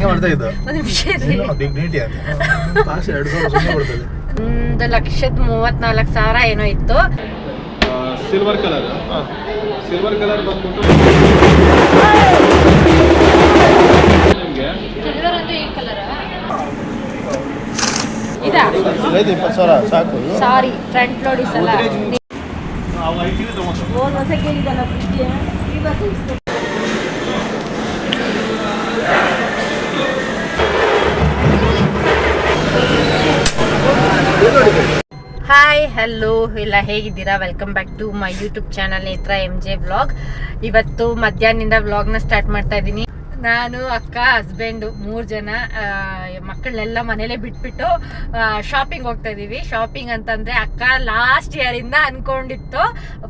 ಹಿಂಗೆ ಮಾಡ್ತಾ ಇದ್ದ. ಒಂದ್ ನಿಮಿಷ ಇರ್ರಿ. ಏನು ಡಿಗ್ನಿಟಿ ಅಂತ ಕಾಸು ಎರಡು ಸಾವಿರ ಸುಮ್ಮನೆ ಕೊಡ್ತದೆ. ಒಂದು ಲಕ್ಷದ ಮೂವತ್ನಾಲ್ಕು ಸಾವಿರ ಏನೋ ಇತ್ತು. ಸಿಲ್ವರ್ ಕಲರ್ ಸಿಲ್ವರ್ ಕಲರ್ ಬಂದ್ಬಿಟ್ಟು ನಿಮಗೆ. ಇದಾ? ಐದು ಇಪ್ಪತ್ತು ಸಾವಿರ ಸಾಕು. ಸಾರಿ ಫ್ರಂಟ್ ಲೋಡ್ ಸಲ. ಹೋದ ಹೊಸ ಕೇಳಿದಲ್ಲ ಹಾಯ್ ಹಲೋ ಎಲ್ಲ ಹೇಗಿದ್ದೀರಾ? Welcome back to my YouTube channel Netra M J blog ಇವತ್ತು ಮಧ್ಯಾಹ್ನದಿಂದ ವ್ಲಾಗ್ನ ಸ್ಟಾರ್ಟ್ ಮಾಡ್ತಾ ಇದ್ದೀನಿ. ನಾನು, ಅಕ್ಕ ಹಸ್ಬೆಂಡು ಮೂರು ಜನ ಮಕ್ಕಳನ್ನೆಲ್ಲ ಮನೇಲೆ ಬಿಟ್ಬಿಟ್ಟು ಶಾಪಿಂಗ್ ಹೋಗ್ತಾ ಇದೀವಿ ಶಾಪಿಂಗ್ ಅಂತಂದ್ರೆ ಅಕ್ಕ ಲಾಸ್ಟ್ ಇಯರಿಂದ ಅನ್ಕೊಂಡಿತ್ತು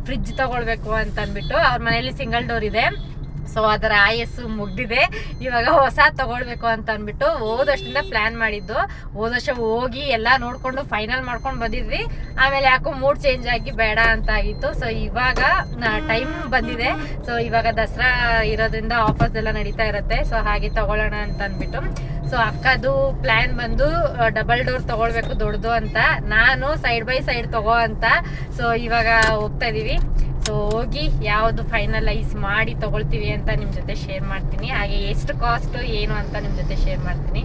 ಫ್ರಿಜ್ ತಗೊಳ್ಬೇಕು ಅಂತ ಅಂದ್ಬಿಟ್ಟು. ಅವ್ರ ಮನೇಲಿ ಸಿಂಗಲ್ ಡೋರ್ ಇದೆ. ಸೊ ಅದರ ಆಯಸ್ಸು ಮುಗ್ದಿದೆ. ಇವಾಗ ಹೊಸ ತಗೊಳ್ಬೇಕು ಅಂತ ಅಂದ್ಬಿಟ್ಟು ಹೋದಷ್ಟಿಂದ ಪ್ಲಾನ್ ಮಾಡಿದ್ದು. ಹೋದ ವರ್ಷ ಹೋಗಿ ಎಲ್ಲ ನೋಡ್ಕೊಂಡು ಫೈನಲ್ ಮಾಡ್ಕೊಂಡು ಬಂದಿದ್ವಿ. ಆಮೇಲೆ ಯಾಕೋ ಮೂಡ್ ಚೇಂಜ್ ಆಗಿ ಬೇಡ ಅಂತ ಆಗಿತ್ತು. ಸೊ ಇವಾಗ ಟೈಮ್ ಬಂದಿದೆ. ಸೊ ಇವಾಗ ದಸರಾ ಇರೋದ್ರಿಂದ ಆಫರ್ಸ್ ಎಲ್ಲ ನಡೀತಾ ಇರುತ್ತೆ. ಸೊ ಹಾಗೆ ತಗೊಳ್ಳೋಣ ಅಂತ ಅಂದ್ಬಿಟ್ಟು. ಸೊ ಅಕ್ಕದು ಪ್ಲಾನ್ ಬಂದು ಡಬಲ್ ಡೋರ್ ತಗೊಳ್ಬೇಕು ದೊಡ್ಡದು ಅಂತ. ನಾನು ಸೈಡ್ ಬೈ ಸೈಡ್ ತಗೋ ಅಂತ. ಸೊ ಇವಾಗ ಹೋಗ್ತಾ ಇದೀವಿ. ಸೊ ಹೋಗಿ ಯಾವುದು ಫೈನಲೈಸ್ ಮಾಡಿ ತಗೊಳ್ತೀವಿ ಅಂತ ನಿಮ್ಮ ಜೊತೆ ಶೇರ್ ಮಾಡ್ತೀನಿ. ಹಾಗೆ ಎಷ್ಟು ಕಾಸ್ಟ್ ಏನು ಅಂತ ನಿಮ್ಮ ಜೊತೆ ಶೇರ್ ಮಾಡ್ತೀನಿ.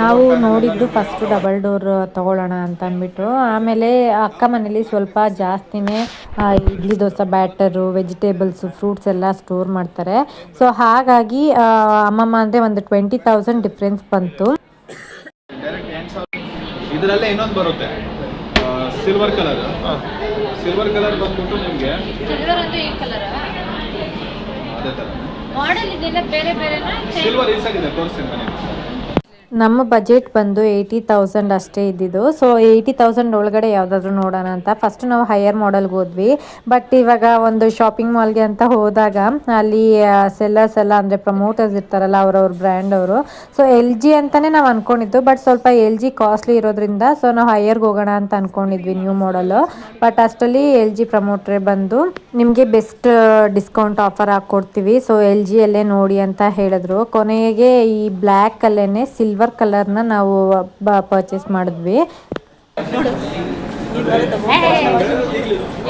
ನಾವು ನೋಡಿದ್ದು ಫಸ್ಟ್ ಡಬಲ್ ಡೋರ್ ತಗೊಳ್ಳೋಣ ಅಂತ ಅಂದ್ಬಿಟ್ಟು ಆಮೇಲೆ ಅಕ್ಕ ಮನೇಲಿ ಸ್ವಲ್ಪ ಜಾಸ್ತಿನೇ idli dosa batter vegetables fruits ಎಲ್ಲ ಸ್ಟೋರ್ ಮಾಡ್ತಾರೆ. ಸೊ ಹಾಗಾಗಿ ಅಮ್ಮಮ್ಮ ಅಂದರೆ ಒಂದು ಟ್ವೆಂಟಿ ತೌಸಂಡ್ ಡಿಫ್ರೆನ್ಸ್ ಬಂತು. ಇದರಲ್ಲೇ ಇನ್ನೊಂದು ಬರುತ್ತೆ. ಸಿಲ್ವರ್ ಕಲರ್ ಸಿಲ್ವರ್ ಕಲರ್ ಬಂದ್ಬಿಟ್ಟು ನಿಮಗೆ? ಅದೇ ಥರ ಮಾಡೆಲ್ ಇದೆಲ್ಲ ಬೇರೆ ಬೇರೆನಾ? ಸಿಲ್ವರ್ ಇಲ್ಸಾಗಿದೆ ತೋರಿಸ್ತೀನಿ ಬನ್ನಿ. ನಮ್ಮ ಬಜೆಟ್ ಬಂದು ಏಯ್ಟಿ ತೌಸಂಡ್ ಅಷ್ಟೇ ಇದ್ದಿದ್ದು. ಸೊ ಏಯ್ಟಿ ತೌಸಂಡ್ ಒಳಗಡೆ ಯಾವುದಾದ್ರೂ ನೋಡೋಣ ಅಂತ. ಫಸ್ಟ್ ನಾವು ಹೈಯರ್ ಮಾಡೆಲ್ಗೆ ಹೋದ್ವಿ. ಬಟ್ ಇವಾಗ ಒಂದು ಶಾಪಿಂಗ್ ಮಾಲ್ಗೆ ಅಂತ ಹೋದಾಗ, ಅಲ್ಲಿ ಸೆಲ್ಲರ್ಸ್ ಎಲ್ಲ ಅಂದರೆ ಪ್ರಮೋಟರ್ಸ್ ಇರ್ತಾರಲ್ಲ ಅವರವ್ರ ಬ್ರ್ಯಾಂಡ್ ಅವರು. ಸೊ ಎಲ್ ಜಿ ಅಂತಲೇ ನಾವು ಅಂದ್ಕೊಂಡಿದ್ದು ಬಟ್ ಸ್ವಲ್ಪ ಎಲ್ ಜಿ ಕಾಸ್ಟ್ಲಿ ಇರೋದ್ರಿಂದ ಸೊ ನಾವು ಹೈಯರ್ಗೆ ಹೋಗೋಣ ಅಂತ ಅಂದ್ಕೊಂಡಿದ್ವಿ ನ್ಯೂ ಮಾಡಲು ಬಟ್ ಅಷ್ಟರಲ್ಲಿ ಎಲ್ ಜಿ ಪ್ರಮೋಟ್ರೇ ಬಂದು ನಿಮಗೆ ಬೆಸ್ಟ್ ಡಿಸ್ಕೌಂಟ್ ಆಫರ್ ಹಾಕ್ಕೊಡ್ತೀವಿ ಸೊ ಎಲ್ ಜಿಯಲ್ಲೇ ನೋಡಿ ಅಂತ ಹೇಳಿದ್ರು. ಕೊನೆಗೆ ಈ ಬ್ಲ್ಯಾಕ್ ಅಲ್ಲೇನೆ ಸಿಲ್ವರ್ ಕಲರ್ನ ನಾವು ಪರ್ಚೇಸ್ ಮಾಡಿದ್ವಿ.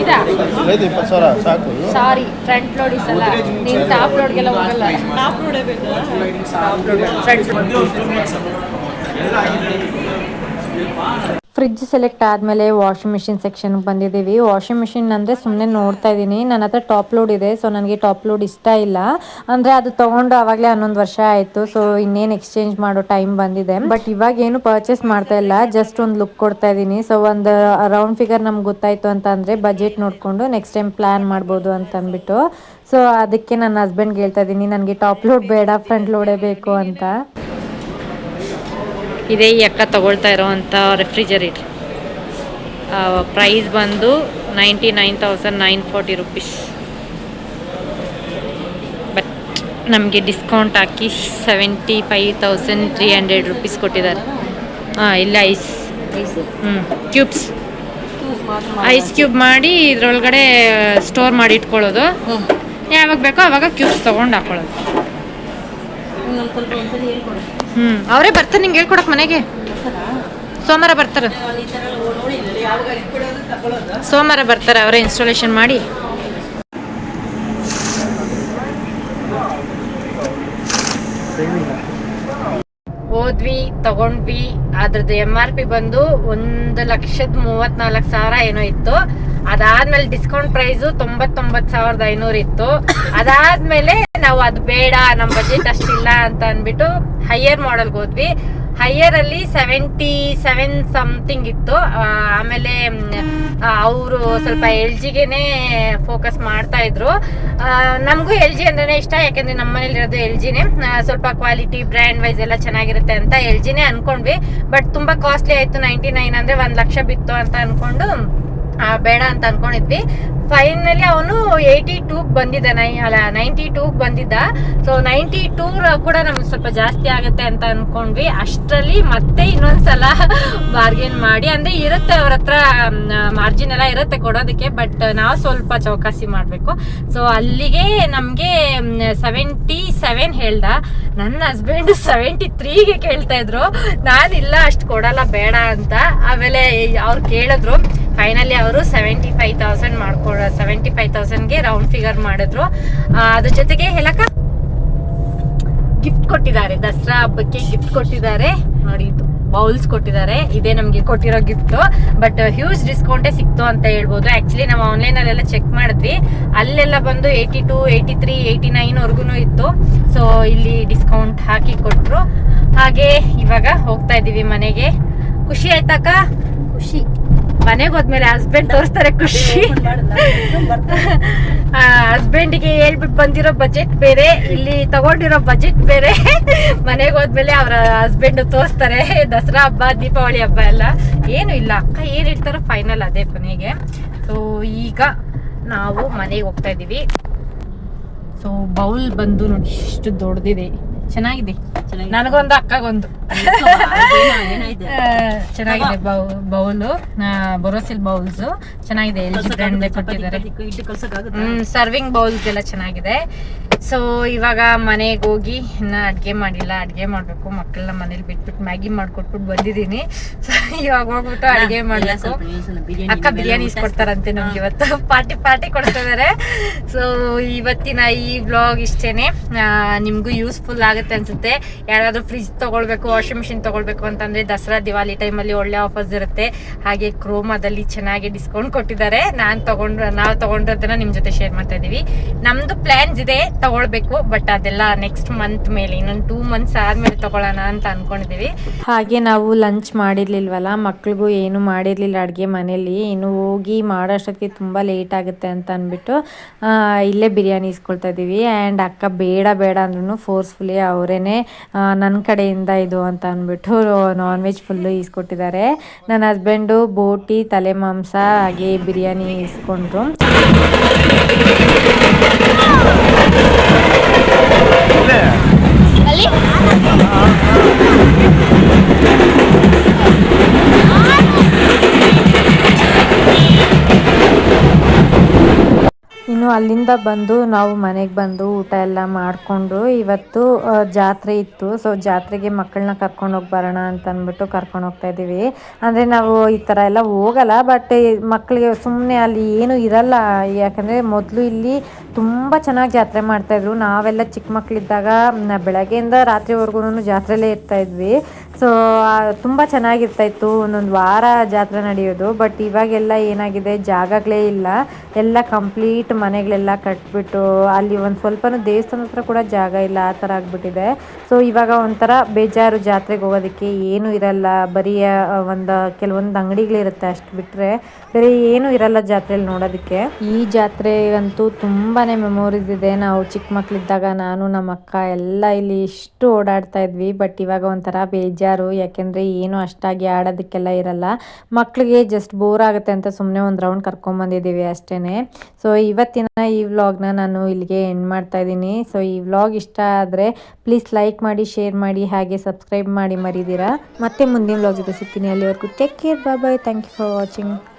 ಇದಾ? ಐದು ಇಪ್ಪತ್ತು ಸಾಕು. ಸಾರಿ ಫ್ರಂಟ್ ಲೋಡ್ ಸಲ ನೀನು ಟಾಪ್ ಲೋಡ್ಗೆಲ್ಲ ಹೋಗಲ್ಲ. ಫ್ರಿಡ್ಜ್ ಸೆಲೆಕ್ಟ್ ಆದಮೇಲೆ ವಾಷಿಂಗ್ ಮಿಷಿನ್ ಸೆಕ್ಷನ್ಗೆ ಬಂದಿದ್ದೀವಿ. ವಾಷಿಂಗ್ ಮಿಷಿನ್ ಅಂದರೆ ಸುಮ್ಮನೆ ನೋಡ್ತಾ ಇದ್ದೀನಿ. ನನ್ನ ಹತ್ರ ಟಾಪ್ ಲೋಡ್ ಇದೆ ಸೊ ನನಗೆ ಟಾಪ್ ಲೋಡ್ ಇಷ್ಟ ಇಲ್ಲ. ಅಂದರೆ ಅದು ತೊಗೊಂಡು ಆವಾಗಲೇ ಹನ್ನೊಂದು ವರ್ಷ ಆಯಿತು ಸೊ ಇನ್ನೇನು ಎಕ್ಸ್ಚೇಂಜ್ ಮಾಡೋ ಟೈಮ್ ಬಂದಿದೆ. ಬಟ್ ಇವಾಗ ಏನು ಪರ್ಚೇಸ್ ಮಾಡ್ತಾ ಇಲ್ಲ ಜಸ್ಟ್ ಒಂದು ಲುಕ್ ಕೊಡ್ತಾ ಇದ್ದೀನಿ. ಸೊ ಒಂದು ರೌಂಡ್ ಫಿಗರ್ ನಮ್ಗೆ ಗೊತ್ತಾಯಿತು ಅಂತ ಅಂದರೆ ಬಜೆಟ್ ನೋಡಿಕೊಂಡು ನೆಕ್ಸ್ಟ್ ಟೈಮ್ ಪ್ಲ್ಯಾನ್ ಮಾಡ್ಬೋದು ಅಂತ ಅಂದ್ಬಿಟ್ಟು ಸೊ ಅದಕ್ಕೆ ನನ್ನ ಹಸ್ಬೆಂಡ್ಗೆ ಹೇಳ್ತಾ ಇದ್ದೀನಿ, ನನಗೆ ಟಾಪ್ ಲೋಡ್ ಬೇಡ ಫ್ರಂಟ್ ಲೋಡೇ ಬೇಕು ಅಂತ. ಇದೇ ಈ ಅಕ್ಕ ತಗೊಳ್ತಾ ಇರೋವಂಥ ರೆಫ್ರಿಜರೇಟ್ರ್ ಪ್ರೈಸ್ ಬಂದು ninety nine thousand nine forty rupees but ನಮಗೆ ಡಿಸ್ಕೌಂಟ್ ಹಾಕಿ seventy five thousand three hundred rupees ಕೊಟ್ಟಿದ್ದಾರೆ. ಹಾಂ ಇಲ್ಲ ಐಸ್. ಹ್ಞೂ ಕ್ಯೂಬ್ಸ್ ಐಸ್ ಕ್ಯೂಬ್ ಮಾಡಿ ಇದರೊಳಗಡೆ ಸ್ಟೋರ್ ಮಾಡಿ ಇಟ್ಕೊಳ್ಳೋದು. ಯಾವಾಗ ಬೇಕೋ ಆವಾಗ ಕ್ಯೂಬ್ಸ್ ತೊಗೊಂಡು ಹಾಕೊಳ್ಳೋದು. ಹ್ಞೂ ಅವರೇ ಬರ್ತಾರೆ, ನಿಂಗೆ ಹೇಳ್ಕೊಡಕ್ ಮನೆಗೆ. ಸೋಮವಾರ ಬರ್ತಾರ. ಸೋಮವಾರ ಬರ್ತಾರೆ, ಅವರೇ ಇನ್ಸ್ಟಾಲೇಷನ್ ಮಾಡಿ. ಹೋದ್ವಿ, ತಗೊಂಡ್ವಿ, ಅದ್ರದ್ದು ಎಂ ಆರ್ ಪಿ ಬಂದು ಒಂದು ಲಕ್ಷದ ಮೂವತ್ನಾಲ್ಕು ಸಾವಿರ ಏನೋ ಇತ್ತು. ಅದಾದ್ಮೇಲೆ ಡಿಸ್ಕೌಂಟ್ ಪ್ರೈಸ್ ತೊಂಬತ್ತೊಂಬತ್ತು ಸಾವಿರದ ಐನೂರು ಇತ್ತು. ಅದಾದ್ಮೇಲೆ ನಾವು ಅದು ಬೇಡ ನಮ್ಮ ಬಜೆಟ್ ಅಷ್ಟಿಲ್ಲ ಅಂತ ಅಂದ್ಬಿಟ್ಟು ಹೈಯರ್ ಮಾಡೆಲ್ಗೆ ಹೋದ್ವಿ. ಹೈಯರ್ ಅಲ್ಲಿ ಸೆವೆಂಟಿ ಸೆವೆನ್ ಸಮಥಿಂಗ್ ಇತ್ತು ಆಮೇಲೆ ಅವರು ಸ್ವಲ್ಪ ಎಲ್ ಜಿಗೆನೆ ಫೋಕಸ್ ಮಾಡ್ತಾ ಇದ್ರು. ನಮಗೂ ಎಲ್ ಜಿ ಅಂದ್ರೆ ಇಷ್ಟ, ಯಾಕಂದ್ರೆ ನಮ್ಮ ಮನೇಲಿರೋದು ಎಲ್ ಜಿನೇ ಸ್ವಲ್ಪ ಕ್ವಾಲಿಟಿ ಬ್ರ್ಯಾಂಡ್ ವೈಸ್ ಎಲ್ಲ ಚೆನ್ನಾಗಿರುತ್ತೆ ಅಂತ ಎಲ್ ಜಿನೇ ಅನ್ಕೊಂಡ್ವಿ. ಬಟ್ ತುಂಬಾ ಕಾಸ್ಟ್ಲಿ ಆಯ್ತು ನೈಂಟಿ ನೈನ್ ಅಂದ್ರೆ ಒಂದ್ ಲಕ್ಷ ಬಿತ್ತು ಅಂತ ಅನ್ಕೊಂಡು ಬೇಡ ಅಂತ ಅನ್ಕೊಂಡಿದ್ವಿ. ಫೈನಲಿ ಅವನು ಏಯ್ಟಿ ಟೂ ಬಂದಿದ್ದ, ನೈ, ಅಲ್ಲ ನೈಂಟಿ ಟೂ ಬಂದಿದ್ದ. ಸೊ ನೈಂಟಿ ಟೂ ಕೂಡ ನಮ್ಗೆ ಸ್ವಲ್ಪ ಜಾಸ್ತಿ ಆಗುತ್ತೆ ಅಂತ ಅನ್ಕೊಂಡ್ವಿ. ಅಷ್ಟರಲ್ಲಿ ಮತ್ತೆ ಇನ್ನೊಂದ್ಸಲ ಬಾರ್ಗೇನ್ ಮಾಡಿ, ಅಂದ್ರೆ ಇರುತ್ತೆ ಅವ್ರ ಹತ್ರ ಮಾರ್ಜಿನ್ ಎಲ್ಲ ಇರುತ್ತೆ ಕೊಡೋದಕ್ಕೆ ಬಟ್ ನಾವು ಸ್ವಲ್ಪ ಚೌಕಾಸಿ ಮಾಡಬೇಕು. ಸೊ ಅಲ್ಲಿಗೆ ನಮಗೆ ಸೆವೆಂಟಿ ಸೆವೆನ್ ಹೇಳ್ದ. ನನ್ನ ಹಸ್ಬೆಂಡ್ ಸೆವೆಂಟಿ ತ್ರೀಗೆ ಕೇಳ್ತಾ ಇದ್ರು. ನಾನಿಲ್ಲ ಅಷ್ಟು ಕೊಡಲ್ಲ, ಬೇಡ ಅಂತ. ಆಮೇಲೆ ಅವ್ರು ಕೇಳಿದ್ರು. ಫೈನಲಿ ಅವರು ಸೆವೆಂಟಿ ಫೈವ್ ತೌಸಂಡ್ ಮಾಡ್ಕೊಡ ಸೆವೆಂಟಿ ಫೈವ್ ತೌಸಂಡ್ಗೆ ರೌಂಡ್ ಫಿಗರ್ ಮಾಡಿದ್ರು. ಅದ್ರ ಜೊತೆಗೆ ಹೇಳಕ ಗಿಫ್ಟ್ ಕೊಟ್ಟಿದ್ದಾರೆ. ದಸರಾ ಹಬ್ಬಕ್ಕೆ ಗಿಫ್ಟ್ ಕೊಟ್ಟಿದ್ದಾರೆ. ನೋಡಿ, ಇದು ಬೌಲ್ಸ್ ಕೊಟ್ಟಿದ್ದಾರೆ. ಇದೇ ನಮಗೆ ಕೊಟ್ಟಿರೋ ಗಿಫ್ಟ್ ಬಟ್ ಹ್ಯೂಜ್ ಡಿಸ್ಕೌಂಟೇ ಸಿಕ್ತು ಅಂತ ಹೇಳ್ಬೋದು. ಆಕ್ಚುಲಿ ನಾವು ಆನ್ಲೈನ್ ಅಲ್ಲೆಲ್ಲ ಚೆಕ್ ಮಾಡಿದ್ವಿ. ಅಲ್ಲೆಲ್ಲ ಬಂದು eighty two eighty three eighty nine ವರ್ಗುನು ಇತ್ತು. ಸೊ ಇಲ್ಲಿ ಡಿಸ್ಕೌಂಟ್ ಹಾಕಿ ಕೊಟ್ರು. ಹಾಗೆ ಇವಾಗ ಹೋಗ್ತಾ ಇದೀವಿ ಮನೆಗೆ. ಖುಷಿ ಆಯ್ತಕ್ಕ? ಖುಷಿ. ಮನೆಗೆ ಹೋದ್ಮೇಲೆ ಹಸ್ಬೆಂಡ್ ತೋರಿಸ್ತಾರೆ ಖುಷಿ. ಹಸ್ಬೆಂಡಿಗೆ ಹೇಳ್ಬಿಟ್ಟು ಬಂದಿರೋ ಬಜೆಟ್ ಬೇರೆ, ಇಲ್ಲಿ ತಗೊಂಡಿರೋ ಬಜೆಟ್ ಬೇರೆ. ಮನೆಗೆ ಹೋದ್ಮೇಲೆ ಅವರ ಹಸ್ಬೆಂಡ್ ತೋರಿಸ್ತಾರೆ, ದಸರಾ ಹಬ್ಬ, ದೀಪಾವಳಿ ಹಬ್ಬ ಎಲ್ಲ. ಏನು ಇಲ್ಲ, ಅಕ್ಕ ಏನು ಹೇಳ್ತಾರೋ ಫೈನಲ್ ಅದೇ ಕೊನೆಗೆ. ಸೊ ಈಗ ನಾವು ಮನೆಗೆ ಹೋಗ್ತಾ ಇದೀವಿ. ಸೊ ಬೌಲ್ ಬಂದು ನೋಡಿ, ಇಷ್ಟು ದೊಡ್ಡದಿದೆ. ಚೆನ್ನಾಗಿದೆ. ನನಗೊಂದು ಅಕ್ಕಗೊಂದು. ಚೆನ್ನಾಗಿದೆ ಬೌಲು. ಬೊರೋಸಿಲ್ ಬೌಲ್ಸ್. ಚೆನ್ನಾಗಿದೆ ಕೊಟ್ಟಿದ್ದಾರೆ. ಸರ್ವಿಂಗ್ ಬೌಲ್ಸ್ ಎಲ್ಲ ಚೆನ್ನಾಗಿದೆ. ಸೊ ಇವಾಗ ಮನೆಗೆ ಹೋಗಿ ಇನ್ನ ಅಡ್ಗೆ ಮಾಡಿಲ್ಲ ಅಡ್ಗೆ ಮಾಡಬೇಕು. ಮಕ್ಕಳನ್ನ ಮನೇಲಿ ಬಿಟ್ಬಿಟ್ಟು ಮ್ಯಾಗಿ ಮಾಡ್ಕೊಟ್ಬಿಟ್ಟು ಬಂದಿದ್ದೀನಿ. ಸೊ ಇವಾಗ ಹೋಗ್ಬಿಟ್ಟು ಅಡುಗೆ ಮಾಡಬೇಕು. ಅಕ್ಕ ಬಿರಿಯಾನಿ ಇಸ್ಕೊಡ್ತಾರಂತೆ ನಮ್ಗೆ ಇವತ್ತು. ಪಾರ್ಟಿ ಪಾರ್ಟಿ ಕೊಡ್ತಿದ್ದಾರೆ ಸೊ ಇವತ್ತಿನ ಈ ವ್ಲಾಗ್ ಇಷ್ಟೇನೆ. ನಿಮಗೂ ನಿಮ್ಗೂ ಯೂಸ್ಫುಲ್ ಆಗುತ್ತೆ ಅನ್ಸುತ್ತೆ. ಯಾರಾದ್ರೂ ಫ್ರಿಜ್ ತೊಗೊಳ್ಬೇಕು ವಾಷಿಂಗ್ ಮಿಷಿನ್ ತೊಗೊಳ್ಬೇಕು ಅಂತಂದ್ರೆ ದಸರಾ ದಿವಾಲಿ ಟೈಮಲ್ಲಿ ಒಳ್ಳೆ ಆಫರ್ಸ್ ಇರುತ್ತೆ. ಹಾಗೆ ಕ್ರೋಮಾದಲ್ಲಿ ಚೆನ್ನಾಗಿ ಡಿಸ್ಕೌಂಟ್ ಕೊಟ್ಟಿದ್ದಾರೆ. ನಾನು ತೊಗೊಂಡ್ರೆ ನಾವು ತೊಗೊಂಡಿರೋದನ್ನ ನಿಮ್ಮ ಜೊತೆ ಶೇರ್ ಮಾಡ್ತಾ ಇದ್ದೀವಿ ನಮ್ಮದು ಪ್ಲ್ಯಾನ್ಸ್ ಇದೆ. ತಗೊಳ್ಬೇಕು ಬಟ್ ಅದೆಲ್ಲ ನೆಕ್ಸ್ಟ್ ಮಂತ್ ಮೇಲೆ, ಇನ್ನೊಂದು ಟೂ ಮಂತ್ಸ್ ಆದ್ಮೇಲೆ ತಗೊಳ್ಳೋಣ ಅಂತ ಅನ್ಕೊಂಡಿದೀವಿ. ಹಾಗೆ ನಾವು ಲಂಚ್ ಮಾಡಿರ್ಲಿಲ್ವಲ್ಲ, ಮಕ್ಳಿಗೂ ಏನು ಮಾಡಿರ್ಲಿಲ್ಲ ಅಡುಗೆ ಮನೇಲಿ, ಇನ್ನು ಹೋಗಿ ಮಾಡೋಷ್ಟೊತ್ತಿಗೆ ತುಂಬ ಲೇಟ್ ಆಗುತ್ತೆ ಅಂತ ಅಂದ್ಬಿಟ್ಟು ಇಲ್ಲೇ ಬಿರಿಯಾನಿ ಇಸ್ಕೊಳ್ತಾ ಇದ್ದೀವಿ. ಆ್ಯಂಡ್ ಅಕ್ಕ ಬೇಡ ಬೇಡ ಅಂದ್ರೂ ಫೋರ್ಸ್ಫುಲಿ ಅವರೇ ನನ್ನ ಕಡೆಯಿಂದ ಇದು ಅಂತ ಅಂದ್ಬಿಟ್ಟು ನಾನ್ ವೆಜ್ ಫುಲ್ಲು ಇಸ್ಕೊಟ್ಟಿದ್ದಾರೆ. ನನ್ನ ಹಸ್ಬೆಂಡು ಬೋಟಿ, ತಲೆ ಮಾಂಸ, ಹಾಗೆ ಬಿರಿಯಾನಿ ಇಸ್ಕೊಂಡ್ರು. ಇನ್ನು ಅಲ್ಲಿಂದ ಬಂದು ನಾವು ಮನೆಗೆ ಬಂದು ಊಟ ಎಲ್ಲ ಮಾಡಿಕೊಂಡು ಇವತ್ತು ಜಾತ್ರೆ ಇತ್ತು. ಸೊ ಜಾತ್ರೆಗೆ ಮಕ್ಕಳನ್ನ ಕರ್ಕೊಂಡು ಹೋಗಿ ಬರೋಣ ಅಂತ ಅಂದ್ಬಿಟ್ಟು ಕರ್ಕೊಂಡು ಹೋಗ್ತಾ ಇದ್ದೀವಿ. ಅಂದರೆ ನಾವು ಈ ಥರ ಎಲ್ಲ ಹೋಗಲ್ಲ ಬಟ್ ಮಕ್ಕಳಿಗೆ ಸುಮ್ಮನೆ ಅಲ್ಲಿ ಏನು ಇರಲ್ಲ. ಯಾಕಂದರೆ ಮೊದಲು ಇಲ್ಲಿ ತುಂಬ ಚೆನ್ನಾಗಿ ಜಾತ್ರೆ ಮಾಡ್ತಾಯಿದ್ರು ನಾವೆಲ್ಲ ಚಿಕ್ಕ ಮಕ್ಕಳಿದ್ದಾಗ ಬೆಳಗ್ಗೆಯಿಂದ ರಾತ್ರಿವರೆಗೂ ಜಾತ್ರೆಲೇ ಇರ್ತಾ ಇದ್ವಿ. ಸೊ ತುಂಬ ಚೆನ್ನಾಗಿರ್ತಾಯಿತ್ತು ಒಂದೊಂದು ವಾರ ಜಾತ್ರೆ ನಡೆಯೋದು. ಬಟ್ ಇವಾಗೆಲ್ಲ ಏನಾಗಿದೆ? ಜಾಗಗಳೇ ಇಲ್ಲ. ಎಲ್ಲ ಕಂಪ್ಲೀಟ್ ಮನೆಗಳೆಲ್ಲ ಕಟ್ಬಿಟ್ಟು, ಅಲ್ಲಿ ಒಂದು ಸ್ವಲ್ಪನೂ ದೇವಸ್ಥಾನ ಹತ್ರ ಕೂಡ ಜಾಗ ಇಲ್ಲ. ಆ ಥರ ಆಗಿಬಿಟ್ಟಿದೆ. ಸೊ ಇವಾಗ ಒಂಥರ ಬೇಜಾರು ಜಾತ್ರೆಗೆ ಹೋಗೋದಕ್ಕೆ ಏನೂ ಇರಲ್ಲ. ಬರೀ ಒಂದು, ಕೆಲವೊಂದು ಅಂಗಡಿಗಳಿರುತ್ತೆ ಅಷ್ಟು ಬಿಟ್ಟರೆ ಬೇರೆ ಏನೂ ಇರಲ್ಲ ಜಾತ್ರೆಯಲ್ಲಿ ನೋಡೋದಕ್ಕೆ. ಈ ಜಾತ್ರೆಗಂತೂ ತುಂಬಾ ಮೆಮೊರೀಸ್ ಇದೆ. ನಾವು ಚಿಕ್ಕ ಮಕ್ಕಳಿದ್ದಾಗ ನಾನು ನಮ್ಮ ಅಕ್ಕ ಎಲ್ಲ ಇಲ್ಲಿ ಇಷ್ಟು ಓಡಾಡ್ತಾ ಇದ್ವಿ. ಬಟ್ ಇವಾಗ ಒಂಥರ ಬೇಜಾರು ಯಾಕೆಂದರೆ ಏನು ಅಷ್ಟಾಗಿ ಆಡೋದಕ್ಕೆಲ್ಲ ಇರಲ್ಲ. ಮಕ್ಕಳಿಗೆ ಜಸ್ಟ್ ಬೋರ್ ಆಗುತ್ತೆ ಅಂತ ಸುಮ್ಮನೆ ಒಂದು ರೌಂಡ್ ಕರ್ಕೊಂಬಂದಿದ್ದೀವಿ ಅಷ್ಟೇ ಸೊ ಇವತ್ತಿನ ಈ ವ್ಲಾಗ್ನ ನಾನು ಇಲ್ಲಿಗೆ ಎಂಡ್ ಮಾಡ್ತಾ ಇದ್ದೀನಿ. ಸೊ ಈ ವ್ಲಾಗ್ ಇಷ್ಟ ಆದರೆ ಪ್ಲೀಸ್ ಲೈಕ್ ಮಾಡಿ ಶೇರ್ ಮಾಡಿ, ಹಾಗೆ ಸಬ್ಸ್ಕ್ರೈಬ್ ಮಾಡಿ ಮರಿದಿರಾ. ಮತ್ತೆ ಮುಂದಿನ ವ್ಲಾಗ್ ಜೊತೆ ಸಿಗ್ತೀನಿ. ಅಲ್ಲಿವರೆಗೂ take care bye bye thank you for watching